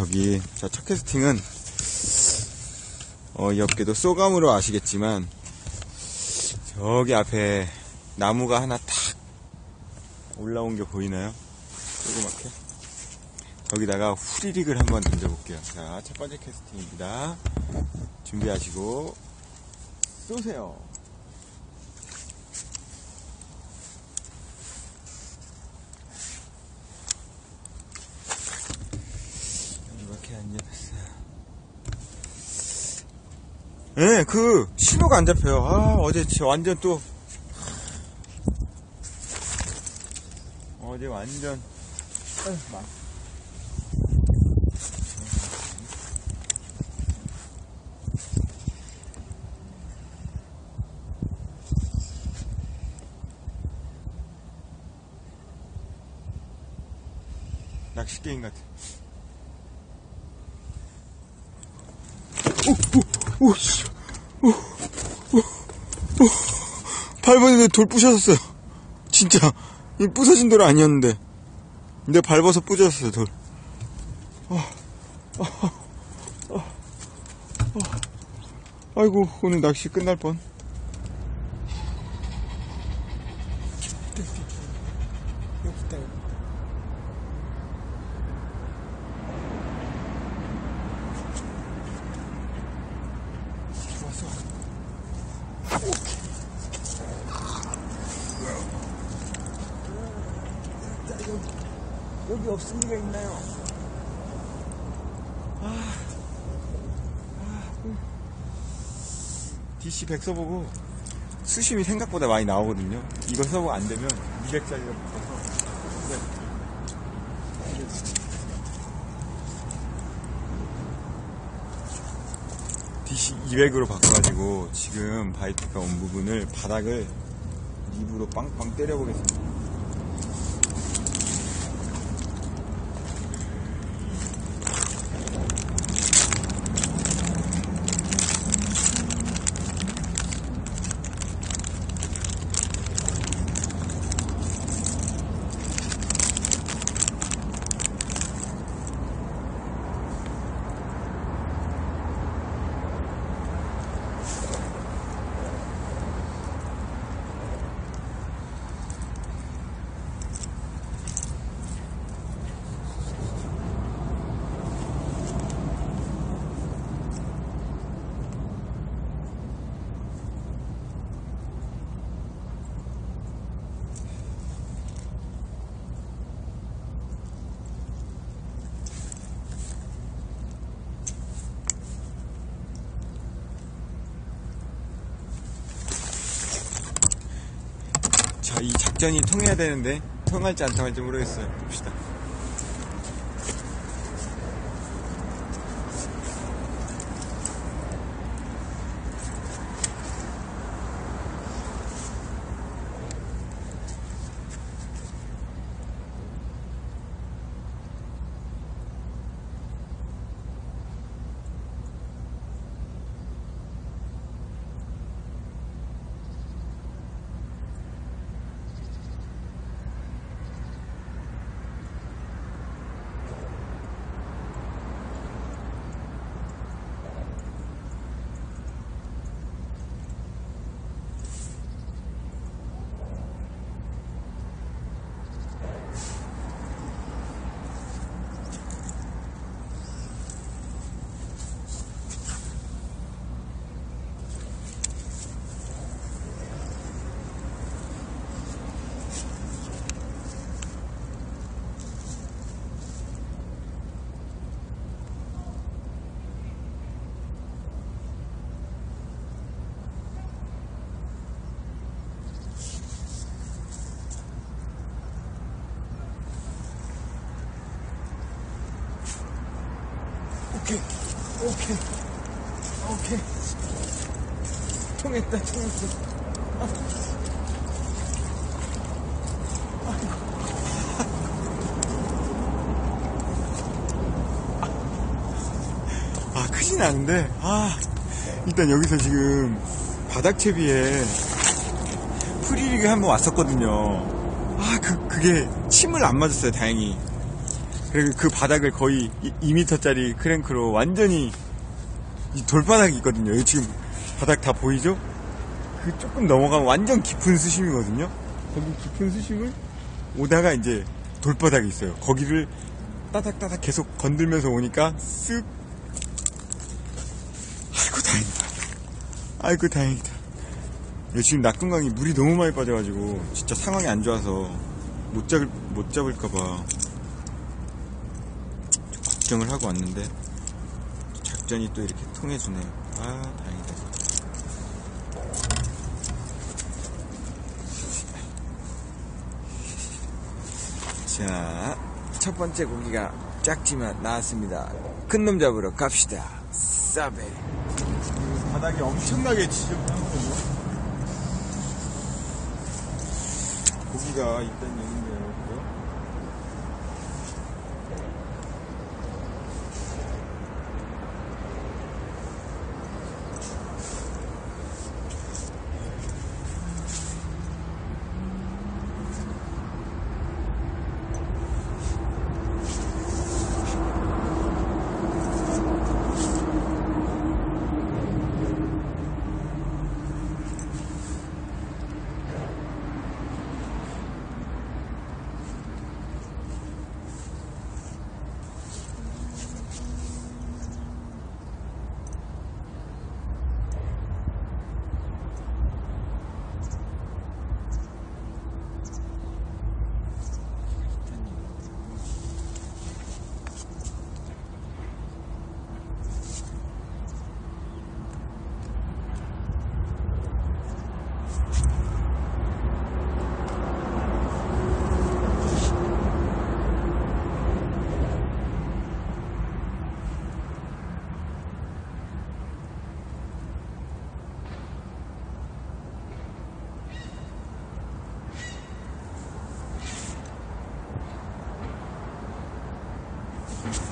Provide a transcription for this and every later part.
저기 자 첫 캐스팅은 어, 이 업계도 쏘감으로 아시겠지만 저기 앞에 나무가 하나 탁 올라온 게 보이나요? 조그맣게? 저기다가 후리릭을 한번 던져볼게요. 자 첫 번째 캐스팅입니다. 준비하시고 쏘세요 이렇게 안 잡혔어요 예, 그, 신호가 안 잡혀요. 아, 어제 완전 또, 어제 완전, 막. 낚시 게임 같아. 오, 씨. 오, 오, 오. 밟았는데 돌 부셔졌어요. 진짜. 이 부서진 돌 아니었는데. 근데 밟아서 부서졌어요, 돌. 어, 어, 어, 어. 아이고, 오늘 낚시 끝날 뻔. 여기 있다, 여기. 왔어. 여기, 없을 리가 있나요? 아, 아, DC 100 써보고 수심이 생각보다 많이 나오거든요. 이거 써보고 안 되면 200짜리가 붙어서. 근데 DC 200으로 바꿔가지고 지금 바이트가 온 부분을 바닥을 입으로 빵빵 때려보겠습니다. 자, 이 작전이 통해야 되는데 통할지 안 통할지 모르겠어요. 봅시다. 오케이, 오케이, 오케이. 통했다, 통했어. 아, 크진 않은데, 아, 일단 여기서 지금 바닥 채비에 프리릭이 한번 왔었거든요. 아, 그, 그게 침을 안 맞았어요, 다행히. 그리고 그 바닥을 거의 2m짜리 크랭크로 완전히 이 돌바닥이 있거든요. 지금 바닥 다 보이죠? 그 조금 넘어가면 완전 깊은 수심이거든요. 거기 깊은 수심을 오다가 이제 돌바닥이 있어요. 거기를 따닥따닥 계속 건들면서 오니까 쓱 아이고 다행이다. 아이고 다행이다. 지금 낙동강이 물이 너무 많이 빠져가지고 진짜 상황이 안 좋아서 못 잡을 못 잡을까봐 좀 걱정을 하고 왔는데 작전이 또 이렇게 통해주네요. 아 다행이다. 자, 첫 번째 고기가 작지만 나왔습니다. 큰 놈 잡으러 갑시다. 싸베. 바닥이 엄청나게 지저분하거든요. 고기가 있다는 얘기인데요.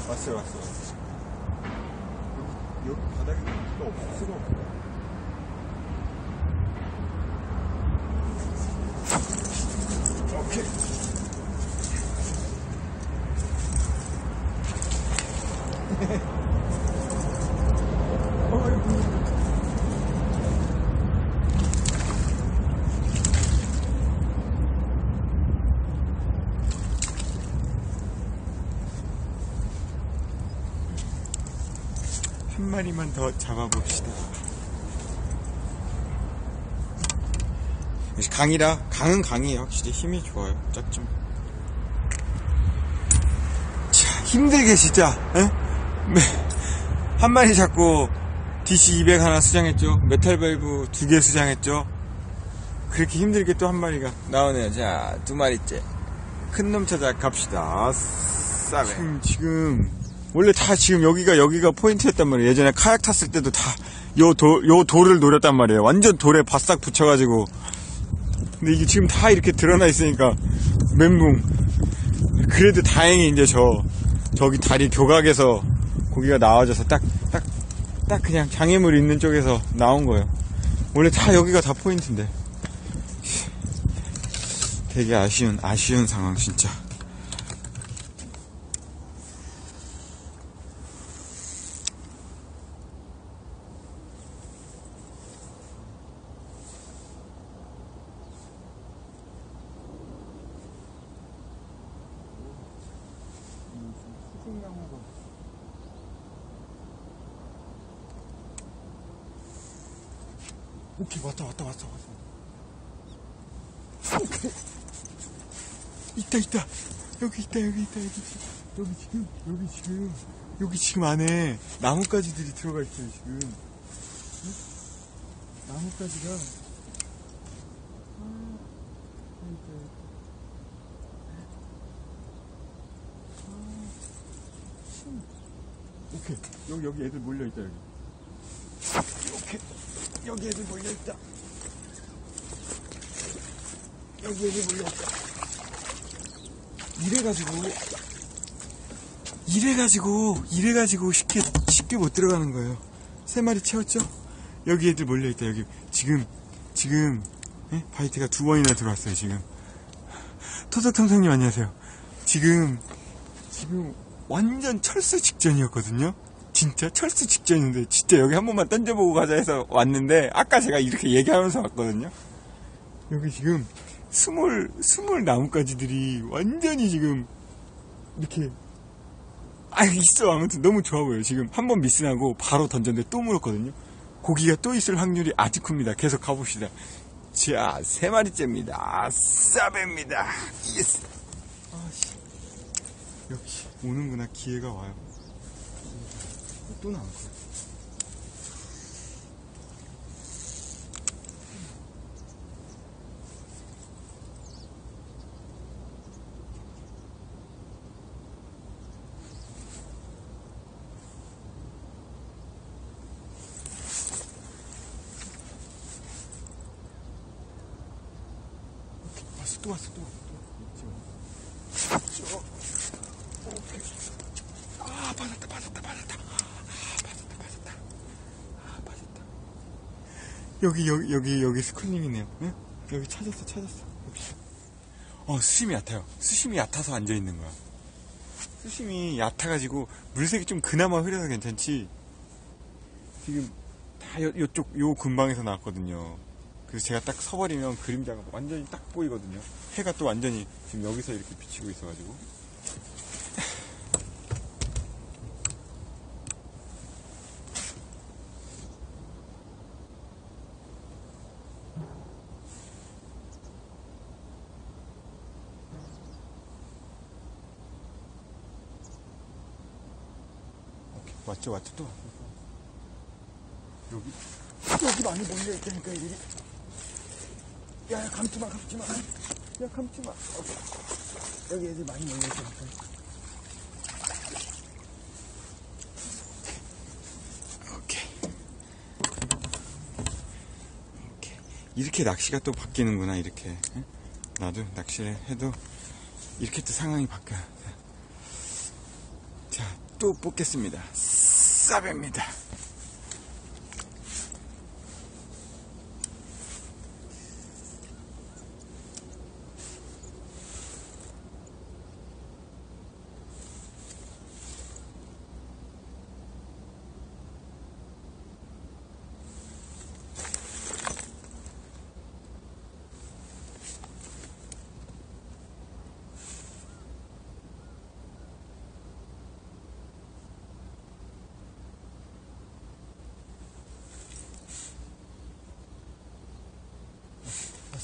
그죠? 왔어요, 왔어요. 여기, 여기 바닥에 고기가 없을 수가 없어요. 오케이. 어이구. 한 마리만 더 잡아봅시다. 역시 강이라 강은 강이에요. 확실히 힘이 좋아요. 짝좀. 자 힘들게 진짜. 에? 네. 한 마리 잡고 DC 200 하나 수장했죠. 메탈 밸브 두 개 수장했죠. 그렇게 힘들게 또 한 마리가 나오네요. 자 두 마리째. 큰 놈 찾아 갑시다. 싸네. 지금, 지금 원래 다 지금 여기가 여기가 포인트였단 말이에요. 예전에 카약 탔을 때도 다 요 돌, 요 돌을 노렸단 말이에요. 완전 돌에 바싹 붙여가지고. 근데 이게 지금 다 이렇게 드러나 있으니까 멘붕. 그래도 다행히 이제 저, 저기 다리 교각에서 고기가 나와져서 딱, 딱, 딱 그냥 장애물 있는 쪽에서 나온 거예요. 원래 다 여기가 다 포인트인데. 되게 아쉬운, 아쉬운 상황, 진짜. 오케이 왔다 왔다 왔다 오케이 있다 있다 여기 있다 여기 있다 여기 있다 여기 지금 여기 지금 여기 지금 안에 나뭇가지들이 들어가 있어요 지금 응? 나뭇가지가 아. 아, 참. 오케이 여기 여기 애들 몰려 있다 여기 여기 애들 몰려 있다. 여기 애들 몰려 있다. 이래가지고 이래가지고 이래가지고 쉽게 쉽게 못 들어가는 거예요. 세 마리 채웠죠? 여기 애들 몰려 있다. 여기 지금 지금 예? 바이트가 두 번이나 들어왔어요. 지금 토덕탕성님 안녕하세요. 지금 지금 완전 철수 직전이었거든요. 진짜 철수 직전인데 진짜 여기 한 번만 던져보고 가자 해서 왔는데 아까 제가 이렇게 얘기하면서 왔거든요. 여기 지금 스몰 스몰 나뭇가지들이 완전히 지금 이렇게 아 있어 아무튼 너무 좋아 보여요. 지금 한 번 미스나고 바로 던졌는데 또 물었거든요. 고기가 또 있을 확률이 아주 큽니다. 계속 가봅시다. 자, 세 마리째입니다. 싸베입니다. 예스. 아씨. 역시 오는구나 기회가 와요. 또 나올 거야. 또 왔어, 또 왔어, 또 왔어. 저, 오케이. 아, 받았다, 받았다, 받았다. 아, 받았다, 받았다. 아, 받았다. 여기, 여기, 여기, 여기 스쿨님이네요. 응? 여기 찾았어, 찾았어. 봅시다. 어, 수심이 얕아요. 수심이 얕아서 앉아 있는 거야. 수심이 얕아가지고, 물색이 좀 그나마 흐려서 괜찮지. 지금, 다 요, 요쪽, 요 근방에서 나왔거든요. 그래서 제가 딱 서버리면 그림자가 완전히 딱 보이거든요. 해가 또 완전히 지금 여기서 이렇게 비치고 있어가지고. 왔죠, 왔죠, 또. 여기, 여기 많이 몰려 있다니까, 애들이. 야, 야, 감지 마, 감지 마. 야, 감지 마. 오케이. 여기 애들 많이 몰려 있다니까. 오케이. 오케이. 이렇게 낚시가 또 바뀌는구나, 이렇게. 응? 나도 낚시를 해도 이렇게 또 상황이 바뀌어요. 자, 또 뽑겠습니다. 싸베입니다.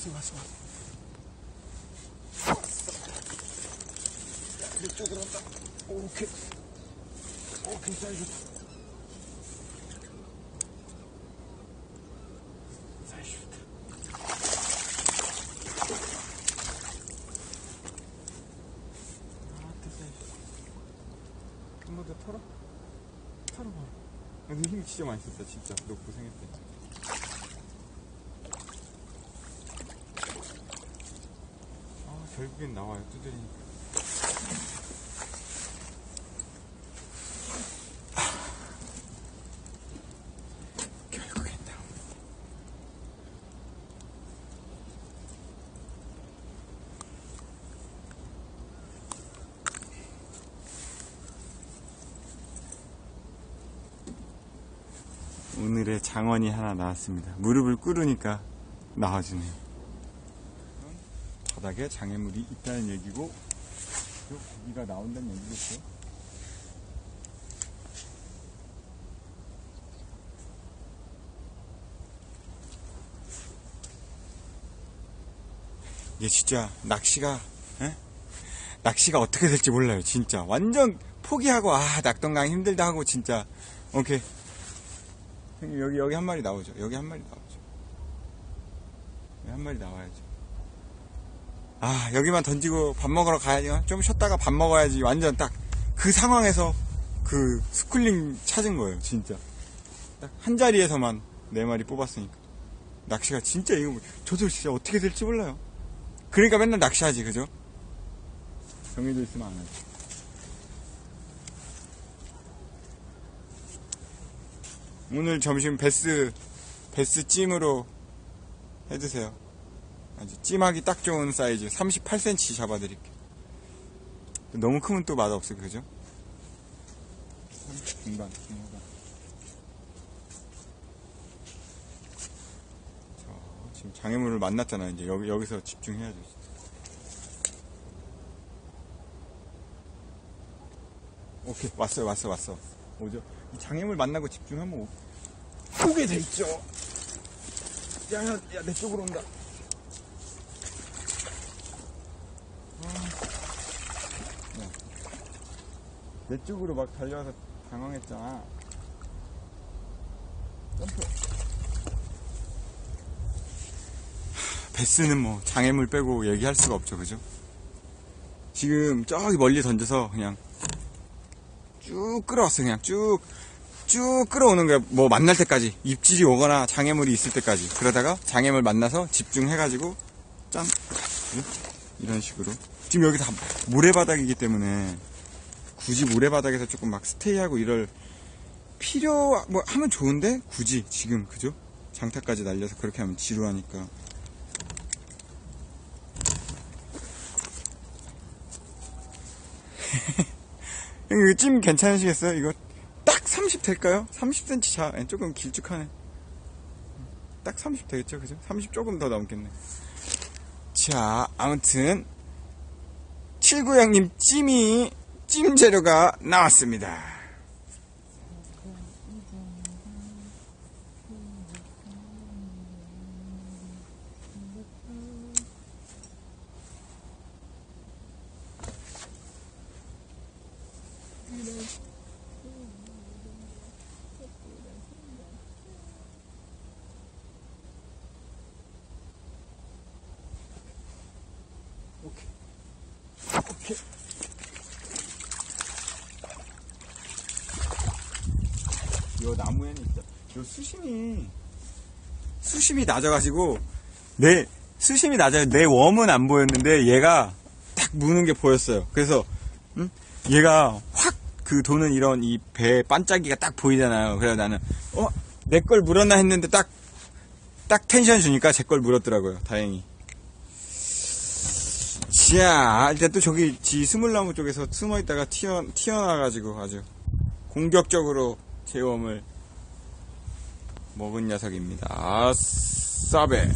왔어, 왔어, 이쪽으로 온다. 오케이. 오케이, 사이즈. 사이즈 좋다. 아따, 사이즈. 한번 더 털어? 털어봐. 근데 힘 진짜 많이 썼다, 진짜. 너 고생했다. 아, 결국엔 나와요, 두드리니까. 오늘의 장원이 하나 나왔습니다. 무릎을 꿇으니까 나와주네요. 바닥에 장애물이 있다는 얘기고 또 고기가 나온다는 얘기겠죠. 이게 진짜 낚시가 에? 낚시가 어떻게 될지 몰라요 진짜. 완전 포기하고 아 낙동강 힘들다 하고 진짜. 오케이. 여기 여기 한 마리 나오죠. 여기 한 마리 나오죠. 한 마리 나와야죠 아, 여기만 던지고 밥 먹으러 가야지. 좀 쉬었다가 밥 먹어야지. 완전 딱 그 상황에서 그 스쿨링 찾은 거예요, 진짜. 딱 한 자리에서만 네 마리 뽑았으니까. 낚시가 진짜 이거, 뭐- 저도 진짜 어떻게 될지 몰라요. 그러니까 맨날 낚시하지, 그죠? 정해져 있으면 안 하지. 오늘 점심 베스, 베스 찜으로 해드세요. 아주 찜하기 딱 좋은 사이즈 38cm 잡아드릴게요. 너무 크면 또 맛없어, 그죠? 중간, 중간. 자, 지금 장애물을 만났잖아. 이제 여기, 여기서 집중해야죠. 오케이, 왔어요, 왔어, 왔어. 오죠? 이 장애물 만나고 집중하면 오, 오게 돼 있죠. 야, 야, 야, 내 쪽으로 온다. 내 쪽으로 막 달려와서 당황했잖아. 점프. 베스는 뭐 장애물 빼고 얘기할 수가 없죠, 그죠? 지금 저기 멀리 던져서 그냥 쭉 끌어왔어, 그냥 쭉, 쭉 끌어오는 거야. 뭐 만날 때까지. 입질이 오거나 장애물이 있을 때까지. 그러다가 장애물 만나서 집중해가지고 짠. 이런 식으로. 지금 여기 다 모래바닥이기 때문에 굳이 모래바닥에서 조금 막 스테이하고 이럴 필요 뭐 하면 좋은데 굳이 지금 그죠? 장타까지 날려서 그렇게 하면 지루하니까. 이거 찜 괜찮으시겠어요? 이거 딱 30 될까요? 30cm 자 예, 조금 길쭉하네. 딱 30 되겠죠, 그죠? 30 조금 더 넘겠네. 자, 아무튼 79형님 찜이 찜 재료가 나왔습니다. 요 나무에는 있다. 요 수심이 수심이 낮아가지고 내 수심이 낮아요. 내 웜은 안 보였는데 얘가 딱 무는 게 보였어요. 그래서 음? 얘가 확 그 도는 이런 이 배 반짝이가 딱 보이잖아요. 그래서 나는 어 내 걸 물었나 했는데 딱 딱 텐션 주니까 제 걸 물었더라고요. 다행히. 자, 일단 또 저기 지 스물나무 쪽에서 숨어 있다가 튀어, 튀어나와가지고 아주 공격적으로 제웜을 먹은 녀석입니다. 아싸베.